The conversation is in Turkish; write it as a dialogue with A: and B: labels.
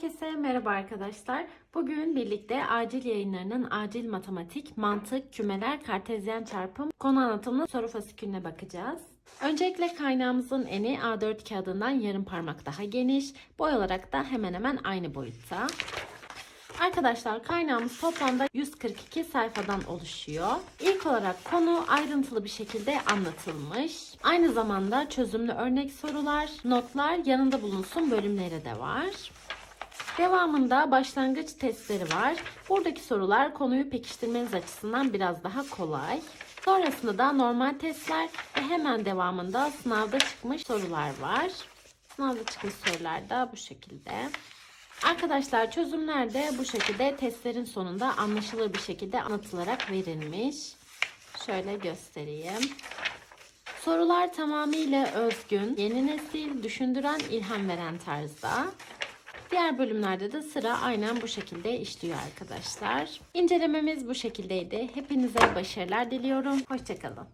A: Herkese merhaba arkadaşlar. Bugün birlikte acil yayınlarının acil matematik, mantık, kümeler, kartezyen çarpım konu anlatımlı soru fasikülüne bakacağız. Öncelikle kaynağımızın eni A4 kağıdından yarım parmak daha geniş, boy olarak da hemen hemen aynı boyutta. Arkadaşlar kaynağımız toplamda 142 sayfadan oluşuyor. İlk olarak konu ayrıntılı bir şekilde anlatılmış. Aynı zamanda çözümlü örnek sorular, notlar yanında bulunsun bölümleri de var. Devamında başlangıç testleri var. Buradaki sorular konuyu pekiştirmeniz açısından biraz daha kolay. Sonrasında da normal testler ve hemen devamında sınavda çıkmış sorular var. Sınavda çıkmış sorular da bu şekilde. Arkadaşlar çözümler de bu şekilde testlerin sonunda anlaşılır bir şekilde anlatılarak verilmiş. Şöyle göstereyim. Sorular tamamıyla özgün, yeni nesil, düşündüren, ilham veren tarzda. Diğer bölümlerde de sıra aynen bu şekilde işliyor arkadaşlar. İncelememiz bu şekildeydi. Hepinize başarılar diliyorum. Hoşçakalın.